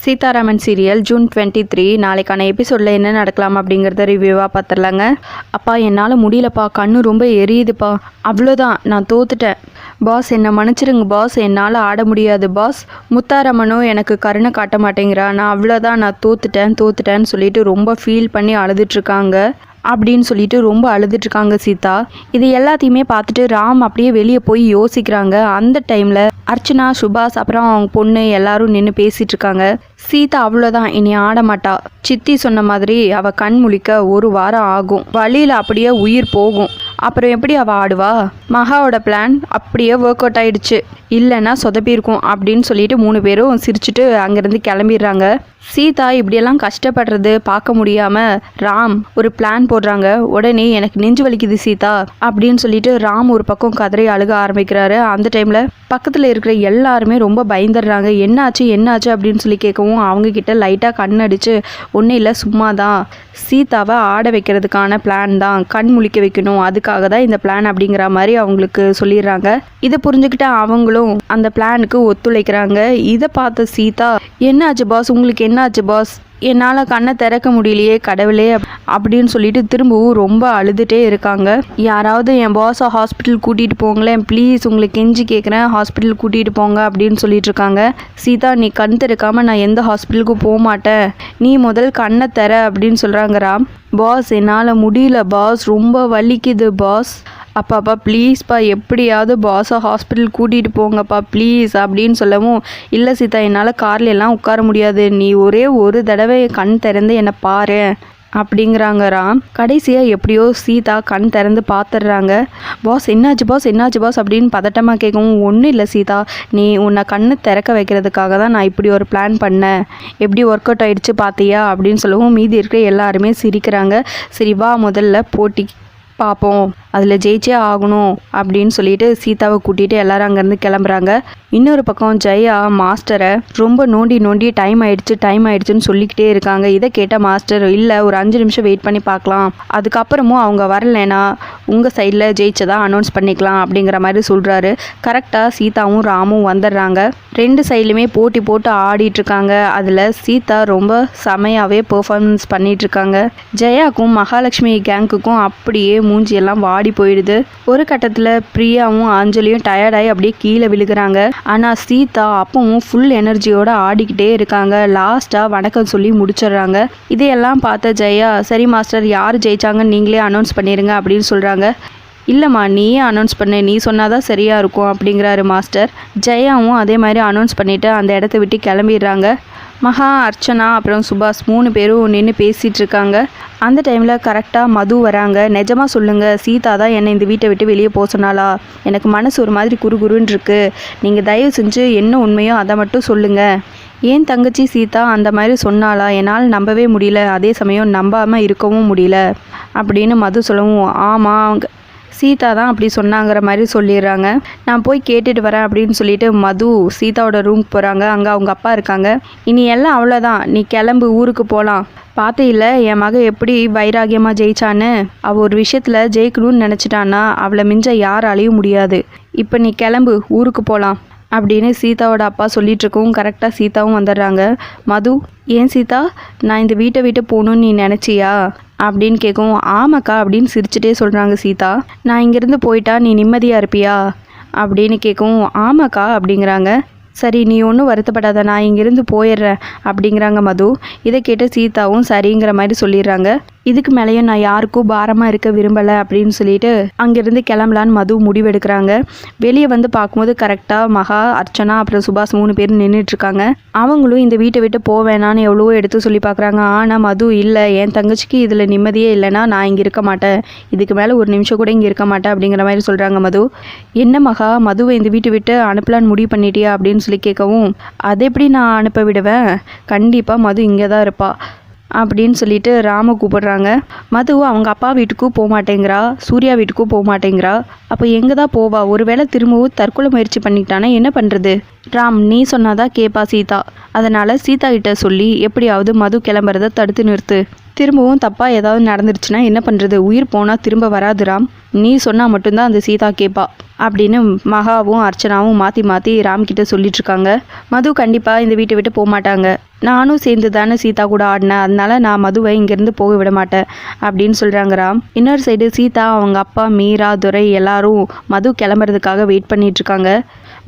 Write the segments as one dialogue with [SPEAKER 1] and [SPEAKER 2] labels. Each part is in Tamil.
[SPEAKER 1] Seetharaman serial June twenty three நாளைக்கான எபிசோடில் என்ன நடக்கலாம் அப்படிங்கிறத ரிவ்யூவாக பார்த்துடலாங்க அப்பா என்னால் முடியலப்பா. கண்ணு ரொம்ப எரியுதுப்பா. அவ்வளோதான். நான் தோத்துட்டேன். பாஸ் என்னை மன்னிச்சிருங்க பாஸ் என்னால் ஆட முடியாது பாஸ் முத்தாரம்மனும் எனக்கு கருணை காட்ட மாட்டேங்கிறா. நான் அவ்வளோதான். நான் தோத்துட்டேன் தோத்துட்டேன்னு சொல்லிட்டு ரொம்ப ஃபீல் பண்ணி அழுதுட்ருக்காங்க. அப்படின்னு சொல்லிட்டு ரொம்ப அழுதுட்ருக்காங்க சீதா. இது எல்லாத்தையுமே பார்த்துட்டு ராம் அப்படியே வெளியே போய் யோசிக்கிறாங்க. அந்த டைமில் அர்ச்சனா சுபாஷ் அப்புறம் அவங்க பொண்ணு எல்லாரும் நின்று பேசிட்டு இருக்காங்க சீதா அவ்வளோதான் இனி ஆட மாட்டா சித்தி சொன்ன மாதிரி அவ கண் முழிக்க ஒரு வாரம் ஆகும். வழியில் அப்படியே உயிர் போகும். அப்புறம் எப்படி அவள் ஆடுவா? மகாவோட பிளான் அப்படியே ஒர்க் அவுட் ஆயிடுச்சு. இல்லைன்னா சொதப்பியிருக்கும் அப்படின்னு சொல்லிட்டு மூணு பேரும் சிரிச்சுட்டு அங்கேருந்து கிளம்பிடுறாங்க. சீதா இப்படியெல்லாம் கஷ்டப்படுறது பார்க்க முடியாமல் ராம் ஒரு பிளான் போடுறாங்க. உடனே எனக்கு நெஞ்சு வலிக்குது சீதா அப்படின்னு சொல்லிட்டு ராம் ஒரு பக்கம் கதறி அழுக ஆரம்பிக்கிறாரு. அந்த டைமில் பக்கத்தில் இருக்கிற எல்லாருமே ரொம்ப பயந்துடுறாங்க. என்னாச்சு என்னாச்சு? அப்படின்னு சொல்லி கேட்கவும் அவங்க கிட்ட லைட்டாக அடித்து ஒன்றும் இல்லை சும்மா தான் சீதாவை ஆட வைக்கிறதுக்கான பிளான் தான். கண் முழிக்க வைக்கணும். அதுக்காக தான் இந்த பிளான் அப்படிங்கிற மாதிரி அவங்களுக்கு சொல்லிடுறாங்க. இதை புரிஞ்சுக்கிட்ட அவங்களும் அந்த பிளானுக்கு ஒத்துழைக்கிறாங்க. இதை பார்த்த சீதா என்னாச்சு பாஸ் உங்களுக்கு என்னாச்சு பாஸ் என்னால் கண்ணை திறக்க முடியலையே கடவுளே அப்படின்னு சொல்லிட்டு திரும்பவும் ரொம்ப அழுதுகிட்டே இருக்காங்க. யாராவது என் பாஸை ஹாஸ்பிட்டல் கூட்டிகிட்டு போங்களேன் ப்ளீஸ் உங்களை கெஞ்சி கேட்குறேன் ஹாஸ்பிட்டல் கூட்டிகிட்டு போங்க அப்படின்னு சொல்லிட்டு இருக்காங்க. சீதா நீ கண் திறக்காமல் நான் எந்த ஹாஸ்பிட்டலுக்கும் போக மாட்டேன். நீ முதல் கண்ணை தர அப்படின்னு சொல்கிறாங்க ராம். பாஸ் என்னால் முடியல பாஸ் ரொம்ப வலிக்குது பாஸ் அப்பாப்பா ப்ளீஸ்ப்பா எப்படியாவது பாஸை ஹாஸ்பிட்டல் கூட்டிகிட்டு போங்கப்பா ப்ளீஸ் அப்படின்னு சொல்லவும் இல்லை சீதா என்னால் கார்ல எல்லாம் உட்கார முடியாது. நீ ஒரே ஒரு தடவை கண் திறந்து என்னை பாரு அப்படிங்கிறாங்க ராம். கடைசியாக எப்படியோ சீதா கண் திறந்து பார்த்துடுறாங்க பாஸ் என்னாச்சு பாஸ் என்னாச்சு பாஸ் அப்படின்னு பதட்டமாக கேட்கவும் ஒன்றும் இல்லை சீதா. நீ உன்னை கண்ணு திறக்க வைக்கிறதுக்காக தான் நான் இப்படி ஒரு பிளான் பண்ணேன். எப்படி ஒர்க் அவுட் ஆகிடுச்சு பார்த்தியா அப்படின்னு சொல்லவும் மீதி இருக்கிற எல்லாருமே சிரிக்கிறாங்க. சரி வா முதல்ல போட்டி பார்ப்போம். அதில் ஜெயிச்சே ஆகணும் அப்படின்னு சொல்லிட்டு சீதாவை கூட்டிகிட்டு எல்லாரும் அங்கேருந்து கிளம்புறாங்க. இன்னொரு பக்கம் ஜெயா மாஸ்டரை ரொம்ப நோண்டி நோண்டி டைம் ஆயிடுச்சு டைம் ஆயிடுச்சுன்னு சொல்லிக்கிட்டே இருக்காங்க. இதை கேட்ட மாஸ்டர் இல்லை ஒரு அஞ்சு நிமிஷம் வெயிட் பண்ணி பார்க்கலாம். அதுக்கப்புறமும் அவங்க வரலைன்னா உங்கள் சைடில் ஜெயிச்சதா அனௌன்ஸ் பண்ணிக்கலாம் அப்படிங்கிற மாதிரி சொல்கிறாரு கரெக்டாக சீதாவும் ராமும் வந்துடுறாங்க. ரெண்டு சைட்லையுமே போட்டி போட்டு ஆடிட்டு இருக்காங்க. அதில் சீதா ரொம்ப செமையாகவே பெர்ஃபார்மன்ஸ் பண்ணிட்டு இருக்காங்க. ஜெயாக்கும் மகாலட்சுமி கேங்குக்கும் அப்படியே மூஞ்சியெல்லாம் வாடி போயிடுது. ஒரு கட்டத்தில் பிரியாவும் அஞ்சலியும் டயர்டாகி அப்படியே கீழே விழுகிறாங்க. ஆனால் சீதா அப்பவும் ஃபுல் எனர்ஜியோட ஆடிக்கிட்டே இருக்காங்க. லாஸ்ட்டாக வணக்கம் சொல்லி முடிச்சிடுறாங்க. இதையெல்லாம் பார்த்த ஜெயா சரி மாஸ்டர் யார் ஜெயிச்சாங்கன்னு நீங்களே அனௌன்ஸ் பண்ணிடுங்க அப்படின்னு சொல்கிறாங்க இல்லைம்மா நீயே அனௌன்ஸ் பண்ணு. நீ சொன்னாதான் சரியாக இருக்கும் அப்படிங்கிறாரு மாஸ்டர். ஜெயாவும் அதே மாதிரி அனௌன்ஸ் பண்ணிவிட்டு அந்த இடத்த விட்டு கிளம்பிடுறாங்க. மகா அர்ச்சனா அப்புறம் சுபாஷ் மூணு பேரும் நின்று பேசிகிட்டு இருக்காங்க. அந்த டைமில் கரெக்டாக மது வராங்க. நிஜமாக சொல்லுங்கள் சீதா தான் என்னை இந்த வீட்டை விட்டு வெளியே போக சொன்னாலா எனக்கு மனசு ஒரு மாதிரி குறுகுறுன்னு இருக்கு நீங்கள் தயவு செஞ்சு என்ன உண்மையோ அதை மட்டும் சொல்லுங்கள் ஏன் தங்கச்சி சீதா அந்த மாதிரி சொன்னாலா என்னால் நம்பவே முடியல. அதே சமயம் நம்பாமல் இருக்கவும் முடியல. அப்படின்னு மது சொல்லவும் ஆமாம் சீதா தான் அப்படி சொன்னாங்கிற மாதிரி சொல்லிடுறாங்க. நான் போய் கேட்டுட்டு வரேன் அப்படின்னு சொல்லிட்டு மது சீதாவோட ரூம்க்கு போகிறாங்க அங்கே அவங்க அப்பா இருக்காங்க. இனி எல்லாம் அவ்வளோதான் நீ கிளம்பு ஊருக்கு போகலாம் பார்த்தே இல்லை என் மக எப்படி வைராகியமாக ஜெயிச்சான்னு? அவள் ஒரு விஷயத்தில் ஜெயிக்கணும்னு நினச்சிட்டான்னா அவளை மிஞ்ச யாராலையும் முடியாது. இப்போ நீ கிளம்பு ஊருக்கு போகலாம் அப்படின்னு சீதாவோட அப்பா சொல்லிட்டு இருக்கவும் கரெக்டாக சீதாவும் வந்துடுறாங்க. மது ஏன் சீதா? நான் இந்த வீட்டை விட்டு போகணும்னு நீ நினச்சியா? அப்படின்னு கேட்கவும் ஆமாக்கா அப்படின்னு சிரிச்சுட்டே சொல்கிறாங்க சீதா. நான் இங்கேருந்து போயிட்டா நீ நிம்மதியாக இருப்பியா? அப்படின்னு கேட்கவும் ஆமாக்கா அப்படிங்கிறாங்க. சரி நீ ஒன்றும் வருத்தப்படாத நான் இங்கேருந்து போயிடுறேன் அப்படிங்கிறாங்க மது. இதை கேட்டு சீதாவும் சரிங்கிற மாதிரி சொல்லிடுறாங்க. இதுக்கு மேலேயும் நான் யாருக்கும் பாரமாக இருக்க விரும்பலை அப்படின்னு சொல்லிட்டு அங்கேருந்து கிளம்பலான்னு மது முடிவெடுக்கிறாங்க. வெளியே வந்து பார்க்கும்போது கரெக்டாக மகா அர்ச்சனா அப்புறம் சுபாஷ் மூணு பேர் நின்றுட்டு இருக்காங்க அவங்களும் இந்த வீட்டை விட்டு போவேணான்னு எவ்வளவோ எடுத்து சொல்லி பார்க்குறாங்க. ஆனால் மது இல்லை. என் தங்கச்சிக்கு இதில் நிம்மதியே இல்லைன்னா நான் இங்கே இருக்க மாட்டேன். இதுக்கு மேலே ஒரு நிமிஷம் கூட இங்கே இருக்க மாட்டேன் அப்படிங்கிற மாதிரி சொல்கிறாங்க மது. என்ன மகா மதுவை இந்த வீட்டை விட்டு அனுப்பலான்னு முடிவு பண்ணிட்டியா அப்படின்னு சொல்லி கேட்கவும் அதை எப்படி நான் அனுப்ப விடுவேன்? கண்டிப்பாக மது இங்கே தான் இருப்பாள் அப்படின்னு சொல்லிட்டு ராம கூப்பிடுறாங்க. மது அவங்க அப்பா வீட்டுக்கும் போக மாட்டேங்கிறா சூர்யா வீட்டுக்கும் போக மாட்டேங்கிறா அப்போ எங்கே தான் போவா? ஒருவேளை திரும்பவும் தற்கொலை முயற்சி பண்ணிட்டானா? என்ன பண்ணுறது ராம் நீ சொன்னாதான் கேப்பா சீதா. அதனால் சீதா கிட்ட சொல்லி எப்படியாவது மது கிளம்புறத தடுத்து நிறுத்து. திரும்பவும் தப்பாக ஏதாவது நடந்துருச்சுன்னா என்ன பண்ணுறது உயிர் போனால் திரும்ப வராது ராம். நீ சொன்னால் மட்டும்தான் அந்த சீதா கேட்பா அப்படின்னு மகாவும் அர்ச்சனாவும் மாற்றி மாற்றி ராம்கிட்ட சொல்லிட்டுருக்காங்க. மது கண்டிப்பாக இந்த வீட்டை விட்டு போக மாட்டாங்க. நானும் சேர்ந்து தானே சீதா கூட ஆடினேன். அதனால நான் மதுவை இங்கேருந்து போக விட மாட்டேன் அப்படின்னு சொல்கிறாங்க ராம். இன்னொரு சைடு சீதா அவங்க அப்பா மீரா துரை எல்லாரும் மது கிளம்புறதுக்காக வெயிட் பண்ணிகிட்ருக்காங்க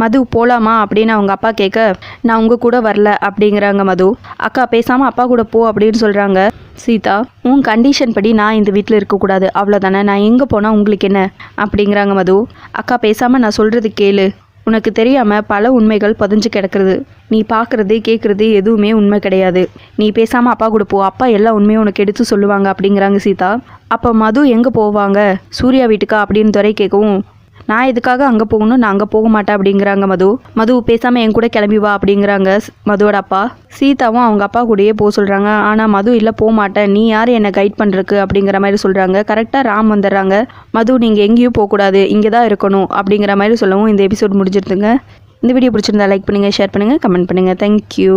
[SPEAKER 1] மது போகலாமா அப்படின்னு அவங்க அப்பா கேட்க நான் உங்கள் கூட வரல அப்படிங்கிறாங்க மது. அக்கா பேசாமல் அப்பா கூட போ அப்படின்னு சொல்கிறாங்க சீதா உன் கண்டிஷன் படி நான் இந்த வீட்டில் இருக்கக்கூடாது. அவ்வளோதானே நான் எங்கே போனால் உங்களுக்கு என்ன? அப்படிங்கிறாங்க மது. அக்கா பேசாமல் நான் சொல்கிறது கேளு. உனக்கு தெரியாமல் பல உண்மைகள் பதிஞ்சு கிடக்கிறது. நீ பார்க்குறது கேட்குறது எதுவுமே உண்மை கிடையாது. நீ பேசாமல் அப்பா கூட போ. அப்பா எல்லா உண்மையும் உனக்கு எடுத்து சொல்லுவாங்க அப்படிங்கிறாங்க சீதா. அப்போ மது எங்கே போவாங்க? சூர்யா வீட்டுக்கா அப்படின்னு துறை கேட்கவும் நான் எதுக்காக அங்கே போகணும்? நான் அங்கே போக மாட்டேன் அப்படிங்கிறாங்க மது. மது பேசாமல் என் கூட கிளம்பி வா அப்படிங்கிறாங்க மதுவோட அப்பா. சீதாவும் அவங்க அப்பா கூடயே போக சொல்கிறாங்க ஆனால் மது இல்லை போக மாட்டேன். நீ யார் என்னை கைட் பண்ணுறக்கு அப்படிங்கிற மாதிரி சொல்கிறாங்க கரெக்டாக ராம் வந்துடுறாங்க. மது நீங்கள் எங்கேயும் போகக்கூடாது இங்கே தான் இருக்கணும் அப்படிங்கிற மாதிரி சொல்லவும் இந்த எபிசோட் முடிஞ்சிருதுங்க. இந்த வீடியோ பிடிச்சிருந்தா லைக் பண்ணுங்கள் ஷேர் பண்ணுங்கள் கமெண்ட் பண்ணுங்கள் தேங்க்யூ